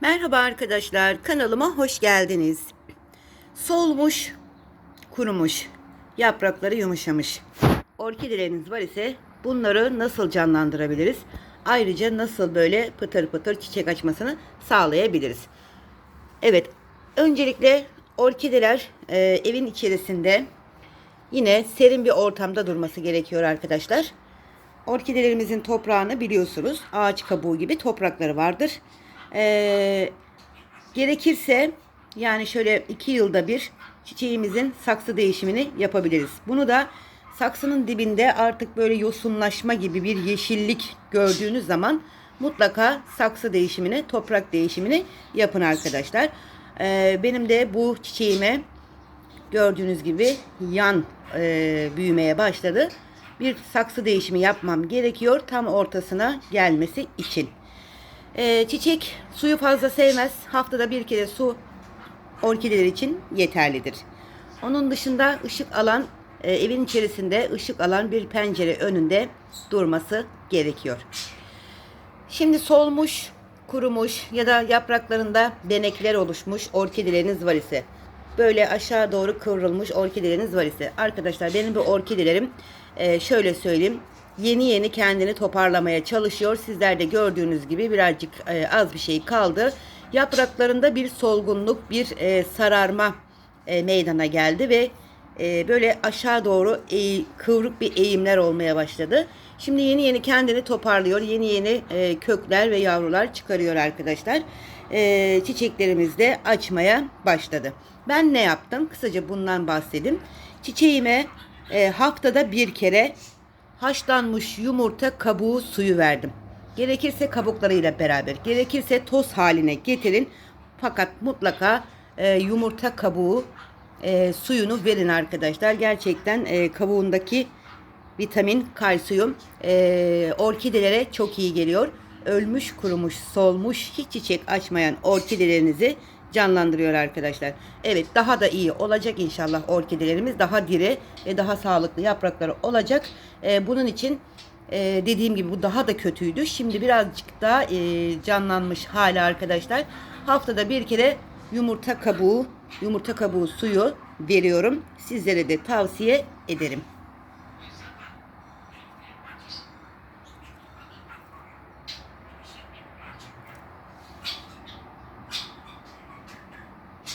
Merhaba arkadaşlar, kanalıma hoş geldiniz. Solmuş, kurumuş, yaprakları yumuşamış. Orkideleriniz var ise bunları nasıl canlandırabiliriz? Ayrıca nasıl böyle pıtır pıtır çiçek açmasını sağlayabiliriz? Evet, öncelikle orkideler e, evin içerisinde yine serin bir ortamda durması gerekiyor arkadaşlar. Orkidelerimizin toprağını biliyorsunuz. Ağaç kabuğu gibi toprakları vardır. Ee, gerekirse yani şöyle iki yılda bir çiçeğimizin saksı değişimini yapabiliriz. Bunu da saksının dibinde artık böyle yosunlaşma gibi bir yeşillik gördüğünüz zaman mutlaka saksı değişimini, toprak değişimini yapın arkadaşlar. Ee, benim de bu çiçeğime gördüğünüz gibi yan e, büyümeye başladı. Bir saksı değişimi yapmam gerekiyor tam ortasına gelmesi için. E, çiçek suyu fazla sevmez. Haftada bir kere su orkideler için yeterlidir. Onun dışında ışık alan e, evin içerisinde ışık alan bir pencere önünde durması gerekiyor. Şimdi solmuş, kurumuş ya da yapraklarında benekler oluşmuş orkideleriniz var ise böyle aşağı doğru kıvrılmış orkideleriniz var ise arkadaşlar benim bu orkidelerim e, şöyle söyleyeyim yeni yeni kendini toparlamaya çalışıyor. Sizler de gördüğünüz gibi birazcık e, az bir şey kaldı. Yapraklarında bir solgunluk, bir e, sararma e, meydana geldi ve e, böyle aşağı doğru eğ, kıvrık bir eğimler olmaya başladı. Şimdi yeni yeni kendini toparlıyor. Yeni yeni e, kökler ve yavrular çıkarıyor arkadaşlar. E, çiçeklerimiz de açmaya başladı. Ben ne yaptım? Kısaca bundan bahsedeyim. Çiçeğime e, haftada bir kere haşlanmış yumurta kabuğu suyu verdim. Gerekirse kabuklarıyla beraber, gerekirse toz haline getirin. Fakat mutlaka e, yumurta kabuğu e, suyunu verin arkadaşlar. Gerçekten e, kabuğundaki vitamin, kalsiyum e, orkidelere çok iyi geliyor. Ölmüş, kurumuş, solmuş, hiç çiçek açmayan orkidelerinizi canlandırıyor arkadaşlar. Evet daha da iyi olacak inşallah orkidelerimiz. Daha diri ve daha sağlıklı yaprakları olacak. E, bunun için e, dediğim gibi bu daha da kötüydü. Şimdi birazcık daha e, canlanmış hala arkadaşlar. Haftada bir kere yumurta kabuğu, yumurta kabuğu suyu veriyorum. Sizlere de tavsiye ederim.